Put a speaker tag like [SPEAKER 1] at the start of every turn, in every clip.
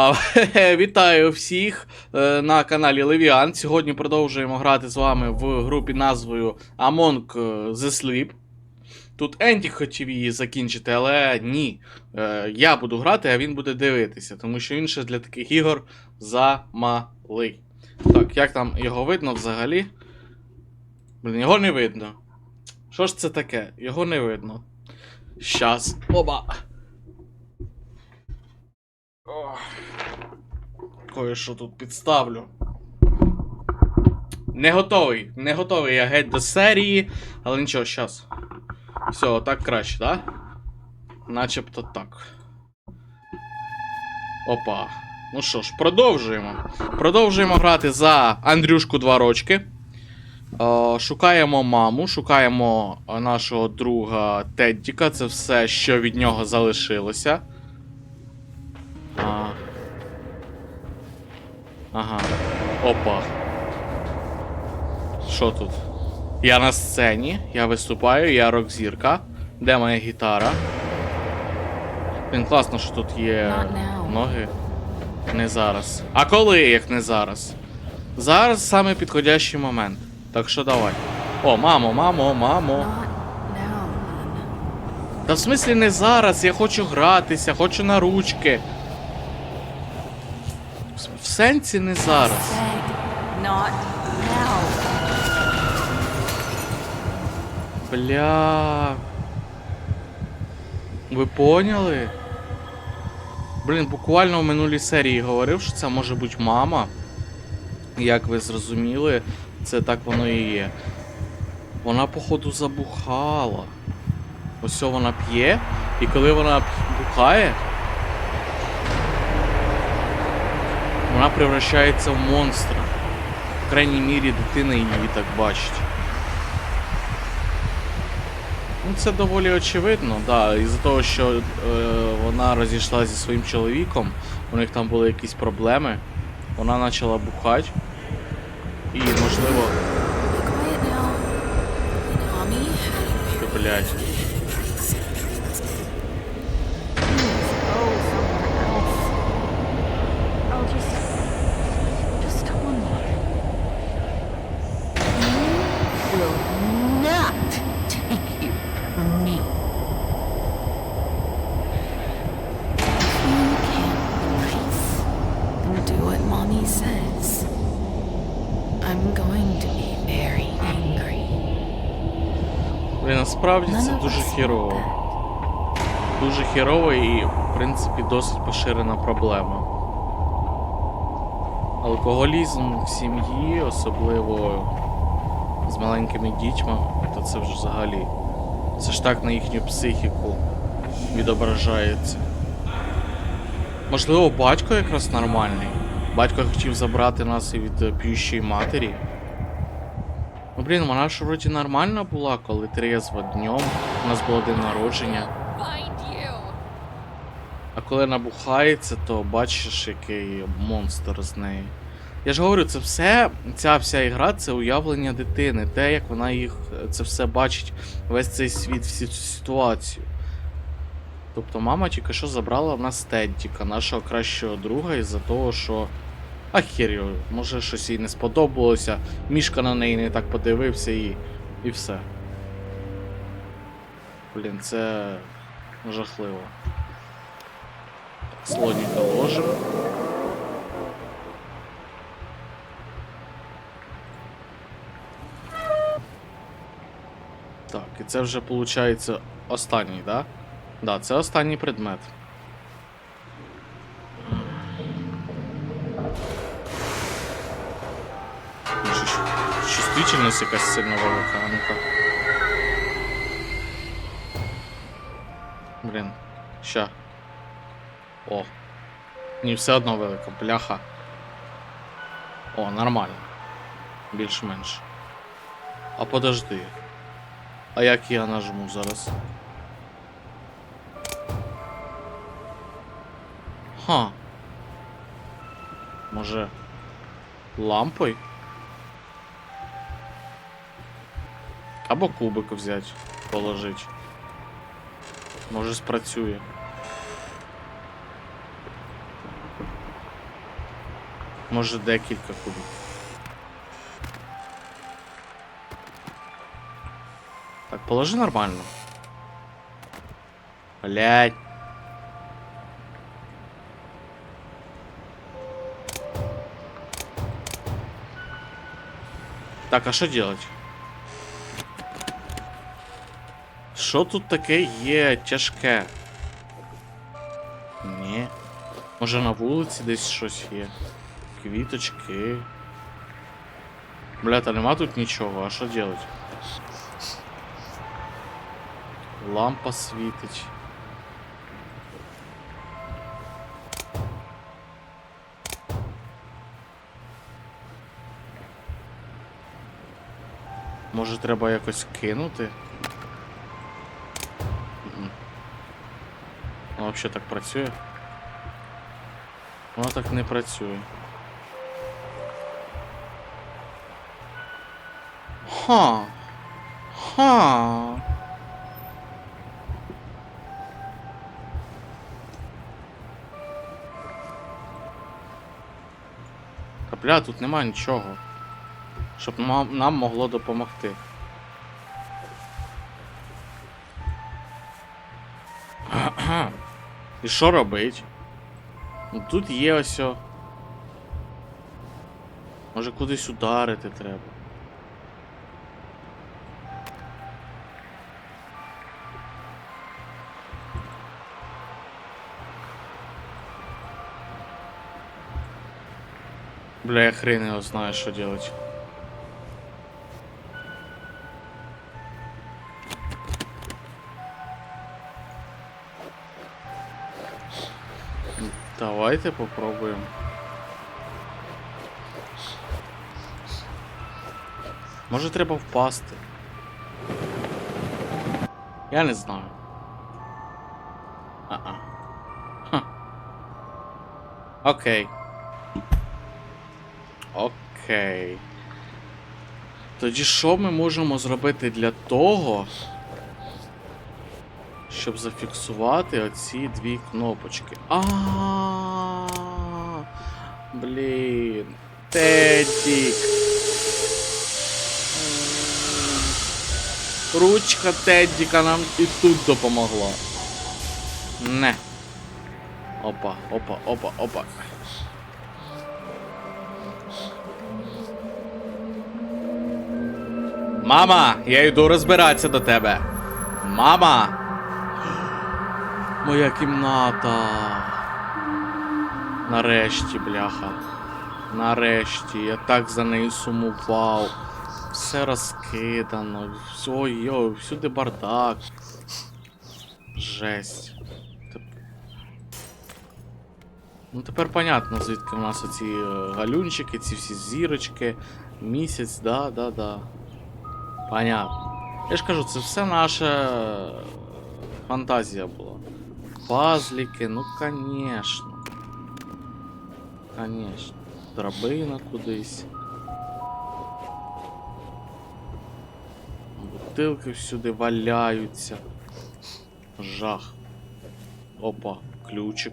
[SPEAKER 1] Вітаю всіх е, на каналі Левіан. Сьогодні продовжуємо грати з вами в групі назвою Among the Sleep. Тут Енді хотів її закінчити, але ні. Е, Я буду грати, а він буде дивитися, тому що він ще для таких ігор замалий. Так, як там його видно взагалі? Блін, його не видно. Що ж це таке? Його не видно. Щас. Оба. Ох. Кое-що тут підставлю. Не готовий. Не готовий я геть до серії. Але нічого, щас. Все, так краще, так? Да? Начебто так. Опа. Ну що ж, продовжуємо. Продовжуємо грати за Андрюшку два рочки. Е, шукаємо маму, шукаємо е, нашого друга Теддіка. Це все, що від нього залишилося. Ага. Опа. Що тут? Я на сцені, я виступаю, я рок-зірка. Де моя гітара? Блін, класно, що тут є ноги. Не зараз. А коли, як не зараз? Зараз саме підходящий момент. Так що давай. О, мамо, мамо, мамо. Та в смислі не зараз, я хочу гратися, хочу на ручки. В- сенсі не зараз. Бля. Ви поняли? Блін, буквально в минулій серії говорив, що це може бути мама. Як ви зрозуміли, це так воно і є. Вона, походу, забухала. Ось вона п'є, і коли вона бухає, вона превращається в монстра. В крайній мірі дитина її так бачить. Ну, це доволі очевидно, да. Із-за того, що е, вона розійшла зі своїм чоловіком, у них там були якісь проблеми. Вона почала бухати.
[SPEAKER 2] Will not take you from me. If you can't please do what mommy says, I'm going to be very angry.
[SPEAKER 1] Блін, насправді це дуже хірово. Дуже хірово і, в принципі, досить поширена проблема. Алкоголізм в сім'ї, особливо з маленькими дітьми, то це вже взагалі. Це ж так на їхню психіку відображається. Можливо, батько якраз нормальний. Батько хотів забрати нас і від е, п'ющої матері. Ну блін, вона ж вроді нормальна була, коли трезва днем. У нас було день народження. А коли набухається, то бачиш, який монстр з неї. Я ж говорю, це все, ця вся ігра це уявлення дитини, те, як вона їх це все бачить, весь цей світ, всю цю ситуацію. Тобто мама тільки що забрала в нас Теддіка, нашого кращого друга, із-за того, що. А хер може щось їй не сподобалося, мішка на неї не так подивився і. і все. Блін, це жахливо. Слоніка ложим. Це вже виходить останній, да? Да, це останній предмет. Чувствительність якась сильно велика, а ну-ка. Блін, ща. О. Ні, все одно велика, бляха. О, нормально. Більш-менш. А подожди. А як я нажму зараз? Ха. Може. Лампой? Або кубик взяти, положить. Може спрацює. Може декілька кубів. положи нормально. Блять. Так, а що делать? Що тут таке є тяжке? Ні. Може на вулиці десь щось є. Квіточки. Бля, та нема тут нічого, а що делать? Лампа світить. Може треба якось кинути? Воно взагалі так працює? Воно так не працює. Ха. Ха. Бля, тут нема нічого. Щоб нам, могло допомогти. І що робить? Ну тут є ось. Може кудись ударити треба. Бля, я хрен его знаю, что делать. Давайте попробуем. Може треба впасти. Я не знаю. А-а. Окей. Окей. Тоді що ми можемо зробити для того, щоб зафіксувати оці дві кнопочки? А. Блін. Тедік. Ручка Теддіка нам і тут допомогла. Не. Опа, опа, опа, опа. Мама, я йду розбиратися до тебе. Мама. Моя кімната. Нарешті, бляха. Нарешті, я так за нею сумував. Все розкидано. Ой-ой, всюди бардак. Жесть. Ну тепер понятно, звідки в нас оці е, галюнчики, ці всі зірочки, місяць, да, да, да. Понятно. Я ж кажу, це все наша е, фантазія була. Пазліки, ну конечно. Конечно. Драбина кудись. Бутилки всюди валяються. Жах. Опа, ключик.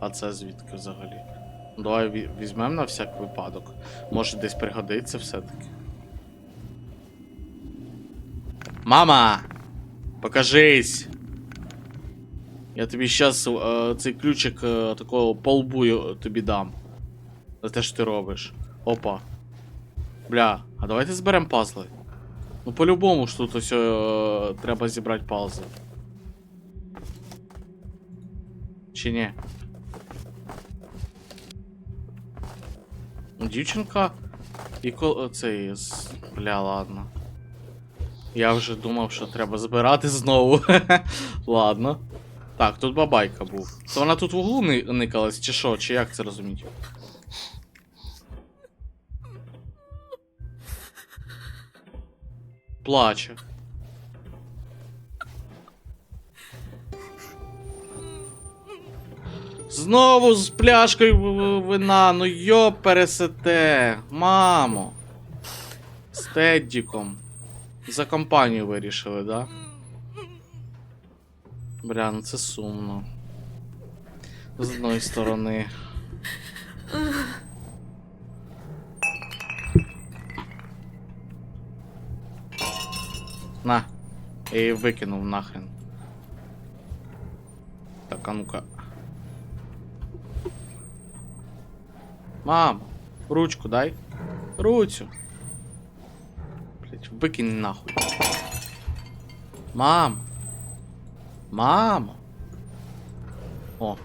[SPEAKER 1] А це звідки взагалі? Давай візьмемо на всяк випадок. Може десь пригодиться все-таки. Мама! Покажись! Я тобі щас е, цей ключик е, такого по лбу й- тобі дам. За те, що ти робиш. Опа. Бля, а давайте зберемо пазли. Ну по-любому ж тут ось е, треба зібрати пазли. Чи ні? Дівчинка і ко... цей. Бля, ладно. Я вже думав, що треба збирати знову. Ладно. Так, тут бабайка був. То вона тут в углу ни- никалась, чи що, чи як це розуміти? Плаче. Знову з пляшкою вина, ну йо пересете. Мамо. З Теддіком. За компанію вирішили, да? Бля, ну це сумно. З одної сторони. На. Я викинув нахрен. Так, а ну-ка. Мам, ручку дай. Руцю. Блять, викинь нахуй. Мам. Мама. О,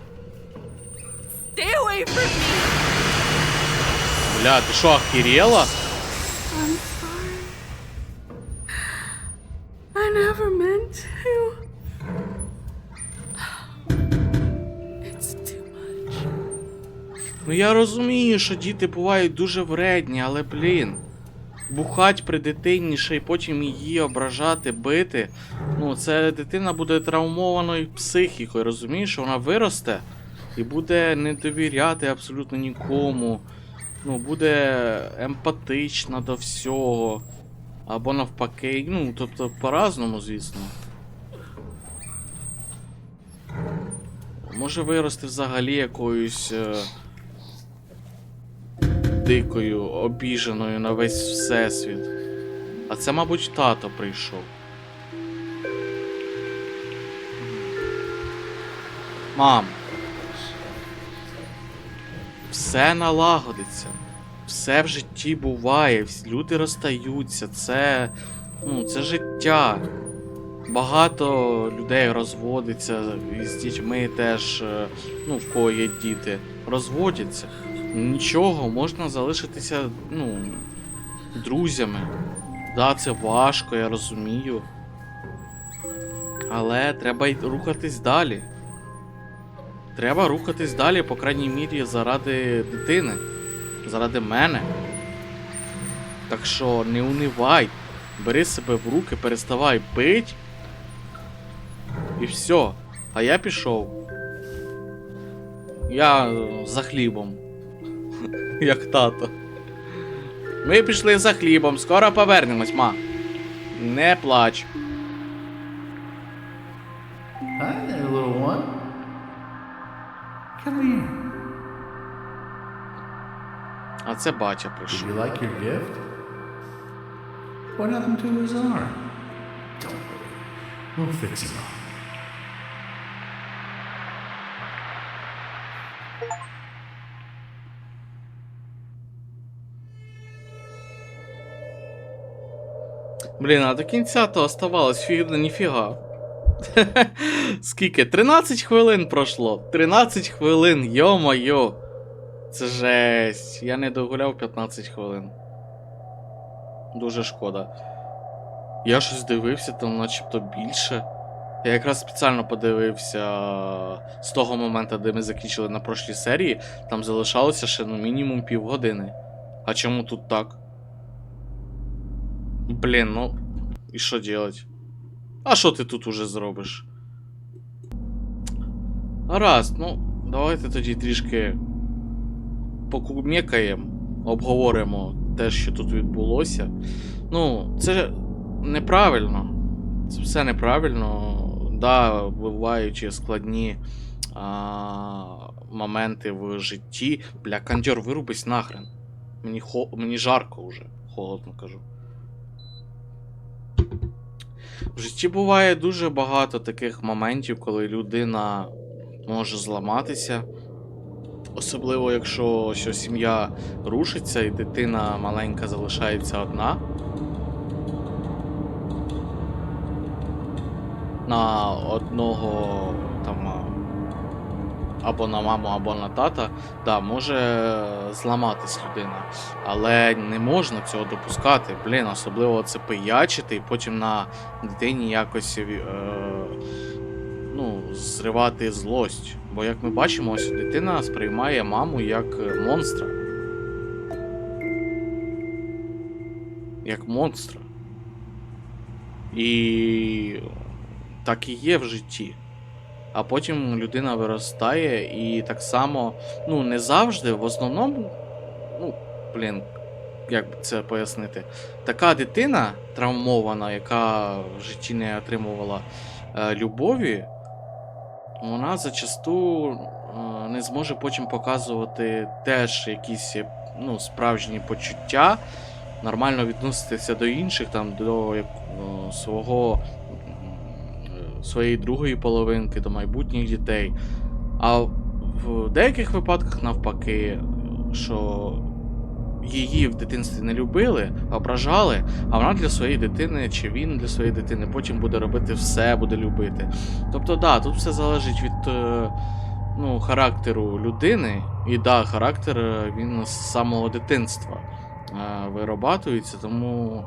[SPEAKER 2] Stay away from me!
[SPEAKER 1] бля, ти що, охерела?
[SPEAKER 2] I'm sorry. I never meant to. It's too much.
[SPEAKER 1] Ну я розумію, що діти бувають дуже вредні, але блін. Бухать при дитині, ще й потім її ображати, бити. Ну, це дитина буде травмованою психікою, розумієш, вона виросте і буде не довіряти абсолютно нікому. Ну, буде емпатична до всього. Або навпаки, ну, тобто по-разному, звісно. Може вирости взагалі якоюсь. Дикою, обіженою на весь всесвіт. А це, мабуть, тато прийшов. Мам. Все налагодиться. Все в житті буває, люди розстаються, це. Ну, це життя. Багато людей розводиться і з дітьми теж, е, ну, в кого є діти, розводяться. Нічого, можна залишитися, ну, друзями. Да, це важко, я розумію. Але треба й рухатись далі. Треба рухатись далі, по крайній мірі, заради дитини, заради мене. Так що не унивай, бери себе в руки, переставай пить. І все. А я пішов. Я за хлібом. Як тато. Ми пішли за хлібом, скоро повернемось, ма. Не плач.
[SPEAKER 3] Hi there, little one. Come here.
[SPEAKER 1] А це батя прийшов.
[SPEAKER 3] you like your gift? What happened to his arm? Don't worry. We'll fix him up.
[SPEAKER 1] Блін, а до кінця то оставалось фіг ніфіга. Скільки? 13 хвилин пройшло. 13 хвилин, йо-моє. Це жесть. Я не догуляв 15 хвилин. Дуже шкода. Я щось дивився, там начебто більше. Я якраз спеціально подивився з того моменту, де ми закінчили на прошлій серії, там залишалося ще ну мінімум півгодини. А чому тут так? Блін, ну. І що делать? А що ти тут уже зробиш? Гаразд, ну, давайте тоді трішки покумекаємо, обговоримо те, що тут відбулося. Ну, це неправильно. Це все неправильно. Да, буваючи складні а, моменти в житті. Бля, кандьор, вирубись нахрен. Мені, хо... Мені жарко вже, холодно кажу. В житті буває дуже багато таких моментів, коли людина може зламатися. Особливо, якщо що сім'я рушиться і дитина маленька залишається одна. На одного або на маму, або на тата, да, може зламатись людина. Але не можна цього допускати. Блін, особливо це пиячити і потім на дитині якось е, ну, зривати злость. Бо як ми бачимо, ось дитина сприймає маму як е, монстра. Як монстра. І так і є в житті. А потім людина виростає і так само, ну, не завжди, в основному, ну, блін, як би це пояснити? Така дитина травмована, яка в житті не отримувала е, любові, вона зачасту е, не зможе потім показувати теж якісь ну, справжні почуття нормально відноситися до інших, там, до як, свого своєї другої половинки, до майбутніх дітей. А в деяких випадках навпаки, що її в дитинстві не любили, ображали, а вона для своєї дитини чи він для своєї дитини потім буде робити все, буде любити. Тобто, да, тут все залежить від е, ну, характеру людини. І да, характер е, він з самого дитинства е, вирабатується, тому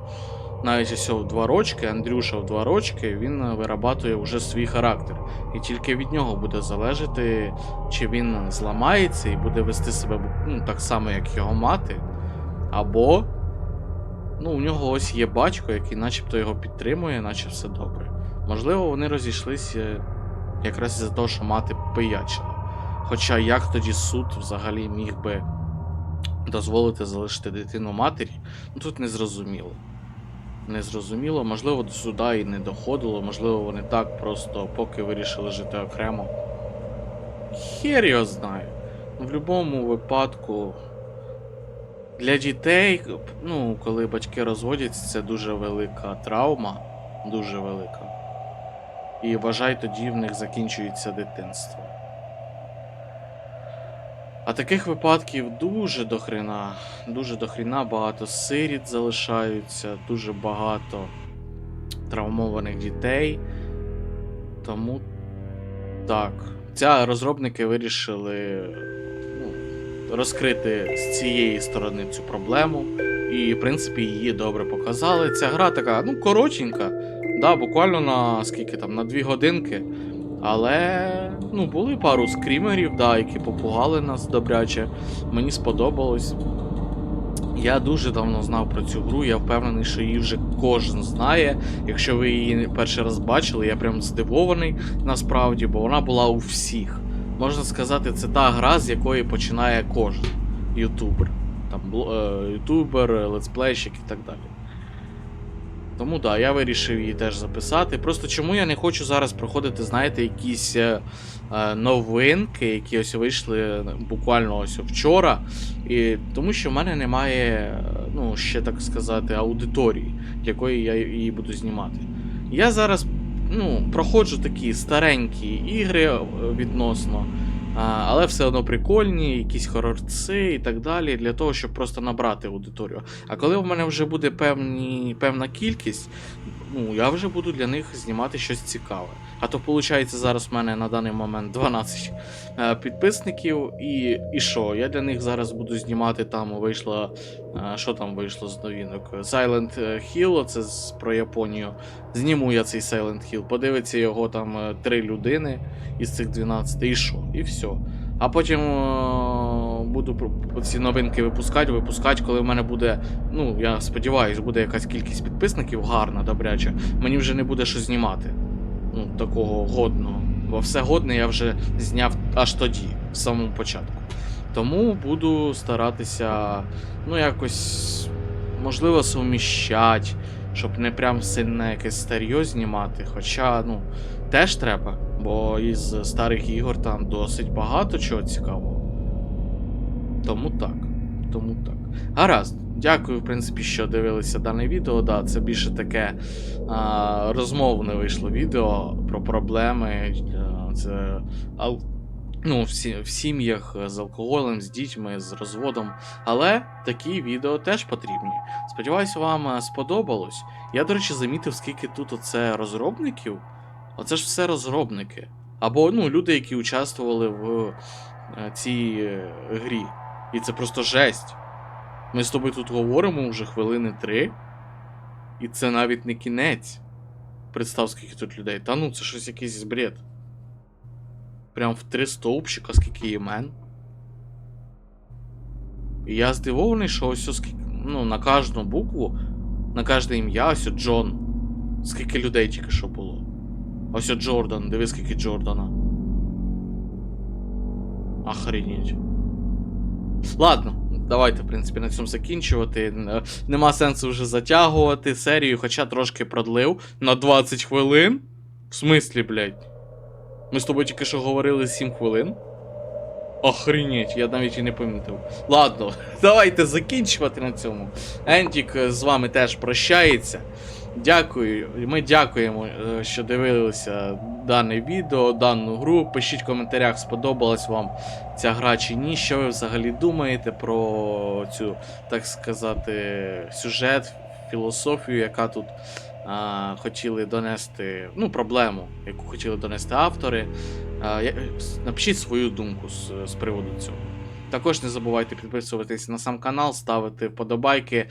[SPEAKER 1] навіть ось в два рочки, Андрюша в два рочки, він е, вирабатує вже свій характер. І тільки від нього буде залежати, чи він зламається і буде вести себе ну, так само, як його мати. Або ну, у нього ось є батько, який начебто його підтримує, наче все добре. Можливо, вони розійшлися якраз із-за того, що мати пиячила. Хоча як тоді суд взагалі міг би дозволити залишити дитину матері, ну тут не зрозуміло. Не зрозуміло, можливо, до суда і не доходило, можливо, вони так просто поки вирішили жити окремо. Хер його знає. Ну, в будь-якому випадку. Для дітей, ну, коли батьки розводяться, це дуже велика травма. Дуже велика. І вважай, тоді в них закінчується дитинство. А таких випадків дуже дохрена. Дуже дохрена, багато сиріт залишаються, дуже багато травмованих дітей. Тому так. Ця розробники вирішили ну, розкрити з цієї сторони цю проблему. І, в принципі, її добре показали. Ця гра така, ну, коротенька. Да, буквально на скільки там, на дві годинки. Але ну, були пару скрімерів, да, які попугали нас добряче. Мені сподобалось. Я дуже давно знав про цю гру, я впевнений, що її вже кожен знає. Якщо ви її перший раз бачили, я прям здивований насправді, бо вона була у всіх. Можна сказати, це та гра, з якої починає кожен ютубер. Там е, ютубер, летсплейщик і так далі. Тому да, я вирішив її теж записати. Просто чому я не хочу зараз проходити, знаєте, якісь е, е, новинки, які ось вийшли буквально ось вчора. І, тому що в мене немає, е, ну, ще так сказати, аудиторії, якої я її буду знімати. Я зараз ну, проходжу такі старенькі ігри е, відносно. Але все одно прикольні, якісь хорорці і так далі, для того, щоб просто набрати аудиторію. А коли в мене вже буде певні, певна кількість, ну я вже буду для них знімати щось цікаве. А то, виходить, зараз в мене на даний момент 12 е, підписників, і, і що? Я для них зараз буду знімати там вийшло. е, Що там вийшло з новинок? Silent Hill, це про Японію. Зніму я цей Silent Hill, подивиться його там е, три людини із цих 12, і що? І все. А потім буду ці новинки випускати, випускати, коли в мене буде, ну, я сподіваюся, буде якась кількість підписників гарна, добряча. Мені вже не буде що знімати. Ну, такого годного. Бо все годне я вже зняв аж тоді, в самому початку. Тому буду старатися, ну, якось, можливо, суміщати, щоб не прям сильно якесь старьо знімати. Хоча, ну, теж треба, бо із старих ігор там досить багато чого цікавого. Тому так. Тому так. Гаразд. Дякую, в принципі, що дивилися дане відео. Да, це більше таке а, розмовне вийшло відео про проблеми. Це ал... ну, в, сім'ях з алкоголем, з дітьми, з розводом. Але такі відео теж потрібні. Сподіваюся, вам сподобалось. Я, до речі, замітив, скільки тут оце розробників. Оце ж все розробники. Або ну, люди, які участвували в е, цій е, грі. І це просто жесть. Ми з тобою тут говоримо вже хвилини три. І це навіть не кінець. Представ, скільки тут людей. Та ну, це щось якийсь бред. Прям в три стовпчика, скільки імен. І я здивований, що ось ось. Ну, на кожну букву, на кожне ім'я, ось Джон. Скільки людей тільки що було. Ось Джордан, диви, скільки Джордана. Охренеть. Ладно, давайте, в принципі, на цьому закінчувати. Е, Нема сенсу вже затягувати серію, хоча трошки продлив на 20 хвилин. В смислі, блядь? Ми з тобою тільки що говорили 7 хвилин. Охренеть, я навіть і не помітив. Ладно, давайте закінчувати на цьому. Ентік е, з вами теж прощається. Дякую. Ми дякуємо, е, що дивилися дане відео, дану гру. Пишіть в коментарях, сподобалась вам ця гра чи ні. Що ви взагалі думаєте про цю, так сказати, сюжет, філософію, яка тут а, хотіли донести, ну, проблему, яку хотіли донести автори. А, я- напишіть свою думку з, з приводу цього. Також не забувайте підписуватись на сам канал, ставити вподобайки,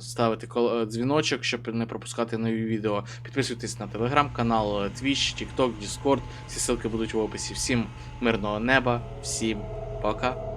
[SPEAKER 1] ставити кол- дзвіночок, щоб не пропускати нові відео. Підписуйтесь на телеграм-канал, Twitch, TikTok, Discord. Всі ссылки будуть в описі. Всім мирного неба, всім пока.